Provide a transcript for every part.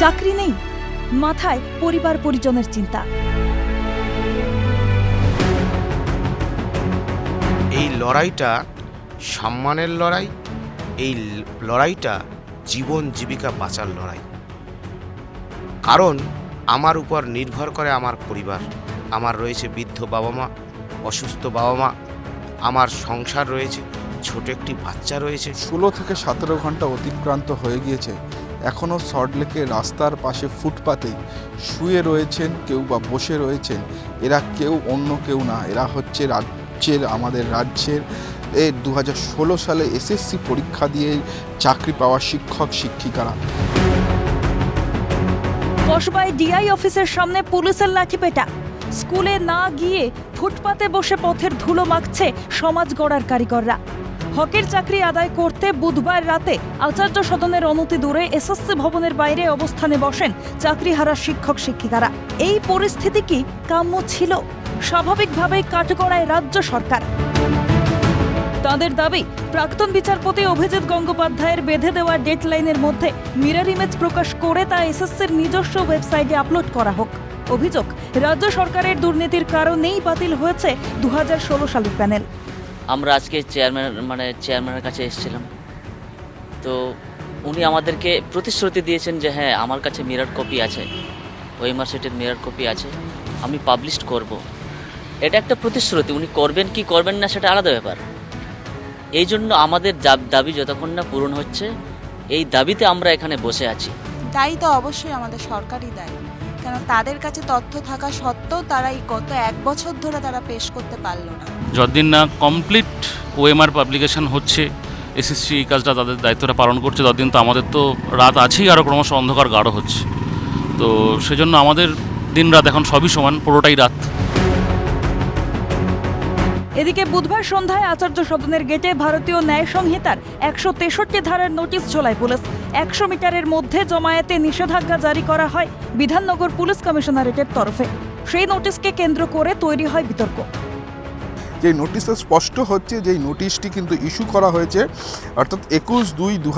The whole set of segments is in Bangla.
চাকরি নেই। মাথায় পরিবার পরিজনের চিন্তা। এই লড়াইটা সম্মানের লড়াই এই লড়াইটা জীবন জীবিকা বাঁচার লড়াই। কারণ আমার উপর নির্ভর করে আমার পরিবার। আমার রয়েছে বৃদ্ধ বাবা মা অসুস্থ বাবা মা আমার সংসার রয়েছে ছোট একটি বাচ্চা রয়েছে। ষোলো থেকে সতেরো ঘণ্টা অতিক্রান্ত হয়ে গিয়েছে। এখনও সল্টলেকের রাস্তার পাশে ফুটপাতেই শুয়ে রয়েছেন কেউ বা বসে রয়েছেন। এরা কেউ অন্য কেউ না, এরা হচ্ছে রাজ্যের, আমাদের রাজ্যের। এ দু সালে এসএসসি পরীক্ষা দিয়ে চাকরি পাওয়া শিক্ষক, শিক্ষিকারা। কসবায় ডিআই অফিসের সামনে পুলিশের লাঠিপেটা স্কুলে না গিয়ে ফুটপাতে বসে পথের ধুলো মাখছে সমাজ গড়ার কারিগররা। হকের চাকরি আদায় করতে বুধবার রাতে আচার্য সদনের অনতি দূরে এসএসসি ভবনের বাইরে অবস্থানে বসেন চাকরিহারা শিক্ষক শিক্ষিকারা। এই পরিস্থিতি কি কাম্য ছিল? স্বাভাবিকভাবেই কাঠগড়ায় রাজ্য সরকার। তাদের দাবি, প্রাক্তন বিচারপতি অভিজিৎ গঙ্গোপাধ্যায়ের বেঁধে দেওয়া ডেডলাইনের মধ্যে মিরার ইমেজ প্রকাশ করে তা এসএসসির নিজস্ব ওয়েবসাইটে আপলোড করা হোক। অভিযোগ, রাজ্য সরকারের দুর্নীতির কারণেই বাতিল হয়েছে দু হাজার ষোলো সালের প্যানেল। আমরা আজকে চেয়ারম্যান মানে চেয়ারম্যানের কাছে এসেছিলাম। তো উনি আমাদেরকে প্রতিশ্রুতি দিয়েছেন যে হ্যাঁ আমার কাছে মিরর কপি আছে। ওএমআর সেটের মিরর কপি আছে। আমি পাবলিশ করব। এটা একটা প্রতিশ্রুতি। উনি করবেন কি করবেন না সেটা আলাদা ব্যাপার। এই জন্য আমাদের দাবি যতক্ষণ না পূরণ হচ্ছে, এই দাবিতে আমরা এখানে বসে আছি। দায়ী তো অবশ্যই আমাদের সরকারই দায়ী। কেন তাদের কাছে তথ্য থাকা সত্ত্বেও তারা এই গত এক বছর ধরে তারা পেশ করতে পারল না। যতদিন না কমপ্লিট ওএমআর পাবলিকেশন হচ্ছে এসএসসি এই কাজটা তাদের দায়িত্বটা পালন করছে, ততদিন তো আমাদের তো রাত আছেই আরও ক্রমশ অন্ধকার গাঢ় হচ্ছে। তো সেজন্য আমাদের দিন রাত এখন সবই সমান, পুরোটাই রাত। এদিকে বুধবার সন্ধ্যায় আচার্য সদনের গেটে ভারতীয় ন্যায় সংহিতার একশো তেষট্টি ধারার নোটিশ ঝোলায় পুলিশ। একশো মিটারের মধ্যে জমায়েতে নিষেধাজ্ঞা জারি করা হয় বিধাননগর পুলিশ কমিশনারেটের তরফে। সেই নোটিশকে কেন্দ্র করে তৈরি হয় বিতর্ক। যে নোটিশে স্পষ্ট হচ্ছে যে নোটিশটি কিন্তু ইস্যু করা হয়েছে, অর্থাৎ একুশ দুই দু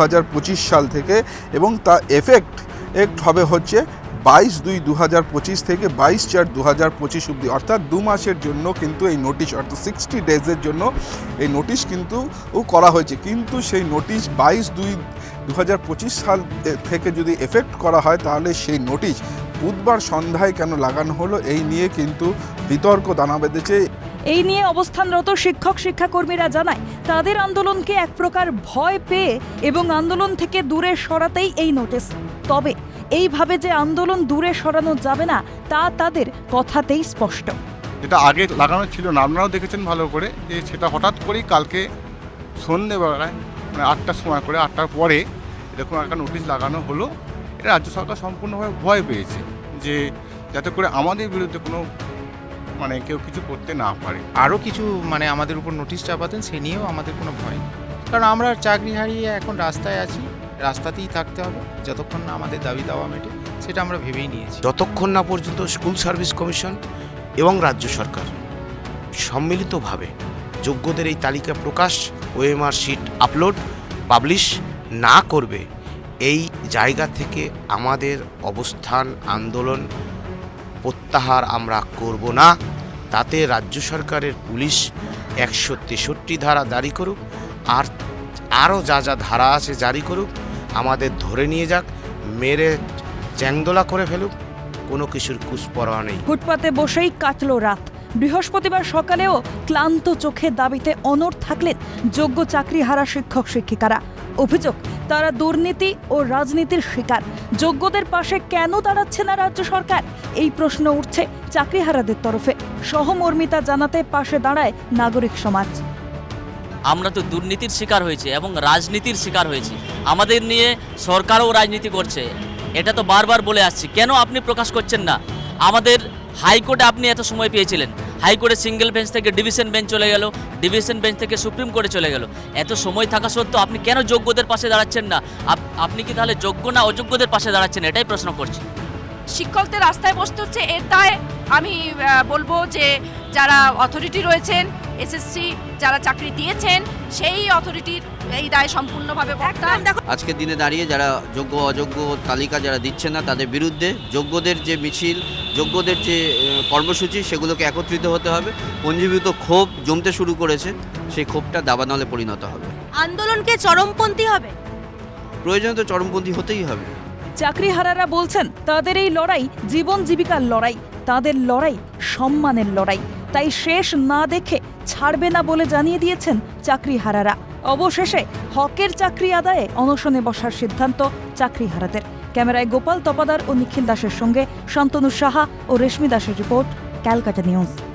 সাল থেকে এবং তা এফেক্ট একট হবে হচ্ছে বাইশ দুই দু হাজার পঁচিশ থেকে বাইশ চার দু হাজার পঁচিশ অব্দি অর্থাৎ দু মাসের জন্য কিন্তু এই নোটিশ অর্থাৎ সিক্সটি ডেজের জন্য এই নোটিশ কিন্তু ও করা হয়েছে। কিন্তু সেই নোটিশ বাইশ দুই দু হাজার পঁচিশ সাল থেকে যদি এফেক্ট করা হয়, তাহলে সেই নোটিশ বুধবার সন্ধ্যায় কেন লাগানো হলো, এই নিয়ে কিন্তু বিতর্ক দানা বেঁধেছে। এই নিয়ে অবস্থানরত শিক্ষক শিক্ষাকর্মীরা জানায়, তাদের আন্দোলনকে এক প্রকার ভয় পেয়ে এবং আন্দোলন থেকে দূরে সরাতেই এই নোটিস তবে এইভাবে যে আন্দোলন দূরে সরানো যাবে না, তা তাদের কথাতেই স্পষ্ট। যেটা আগে লাগানো ছিল না, আপনারাও দেখেছেন ভালো করে, যে সেটা হঠাৎ করেই কালকে সন্ধেবেলায় মানে আটটার সময় করে, আটটার পরে এরকম একটা নোটিশ লাগানো হলো। এটা রাজ্য সরকার সম্পূর্ণভাবে ভয় পেয়েছে যে যাতে করে আমাদের বিরুদ্ধে কোনো মানে কেউ কিছু করতে না পারে। আরও কিছু মানে আমাদের উপর নোটিশ চাপাতেন সে নিয়েও আমাদের কোনো ভয় নেই। কারণ আমরা চাকরি হারিয়ে এখন রাস্তায় আছি রাস্তাতেই থাকতে হবে যতক্ষণ না আমাদের দাবি দাওয়া মেটে সেটা আমরা ভেবেই নিয়েছি। যতক্ষণ না পর্যন্ত স্কুল সার্ভিস কমিশন এবং রাজ্য সরকার সম্মিলিতভাবে যোগ্যদের এই তালিকা প্রকাশ ওএমআর শিট আপলোড পাবলিশ না করবে এই জায়গা থেকে আমাদের অবস্থান আন্দোলন প্রত্যাহার আমরা করব না। তাতে রাজ্য সরকারের পুলিশ একশো তেষট্টি ধারা জারি করুক, আর আরও যা যা ধারা আছে জারি করুক, আমাদের ধরে নিয়ে যাক, মেরে চ্যাংদোলা করে ফেলুক, কোনো কিছুর কুসপরোয়া নেই। ফুটপাতে বসেই কাটলো রাত। বৃহস্পতিবার সকালেও ক্লান্ত চোখে দাবিতে অনড় থাকলেন যোগ্য চাকরি হারা শিক্ষক শিক্ষিকারা অভিযোগ, তারা দুর্নীতি ও রাজনীতির শিকার। যোগ্যদের পাশে কেন দাঁড়াচ্ছে না রাজ্য সরকার? এই প্রশ্ন উঠছে চাকরিহারাদের তরফে। সহমর্মিতা জানাতে পাশে দাঁড়ায় নাগরিক সমাজ। আমরা তো দুর্নীতির শিকার হয়েছি এবং রাজনীতির শিকার হয়েছি। আমাদের নিয়ে সরকারও রাজনীতি করছে। এটা তো বারবার বলে আসছি। কেন আপনি প্রকাশ করছেন না? আমাদের হাইকোর্টে আপনি এত সময় পেয়েছিলেন? হাইকোর্টে সিঙ্গেল বেঞ্চ থেকে ডিভিশন বেঞ্চ চলে গেল, ডিভিশন বেঞ্চ থেকে সুপ্রিম কোর্টে চলে গেল। এত সময় থাকা সত্ত্বেও আপনি কেন যোগ্যদের পাশে দাঁড়াচ্ছেন না? আপনি কি তাহলে যোগ্য না অযোগ্যদের পাশে দাঁড়াচ্ছেন? এটাই প্রশ্ন করছি। শিক্ষকদের রাস্তায় বসতে হচ্ছে, এর দায় আমি বলব যে যারা অথরিটি রয়েছেন এসএসসি যারা চাকরি দিয়েছেন সেই অথরিটির এই দায় সম্পূর্ণভাবে আজকের দিনে দাঁড়িয়ে যারা যোগ্য অযোগ্য তালিকা যারা দিচ্ছে না তাদের বিরুদ্ধে যোগ্যদের যে মিছিল যোগ্যদের যে কর্মসূচি সেগুলোকে একত্রিত হতে হবে। পঞ্জীভূত ক্ষোভ জমতে শুরু করেছে সেই ক্ষোভটা দাবানলে পরিণত হবে। আন্দোলনকে চরমপন্থী হবে? প্রয়োজনে তো চরমপন্থী হতেই হবে। চাকরিহারারা বলছেন তাদের এই লড়াই জীবন জীবিকার লড়াই তাদের লড়াই সম্মানের লড়াই। তাই শেষ না দেখে ছাড়বে না বলে জানিয়ে দিয়েছেন চাকরি হারারা অবশেষে হকের চাকরি আদায়ে অনশনে বসার সিদ্ধান্ত চাকরি হারাদের ক্যামেরায় গোপাল তপাদার ও নিখিল দাসের সঙ্গে শান্তনু সাহা ও রেশমি দাসের রিপোর্ট, ক্যালকাটা নিউজ।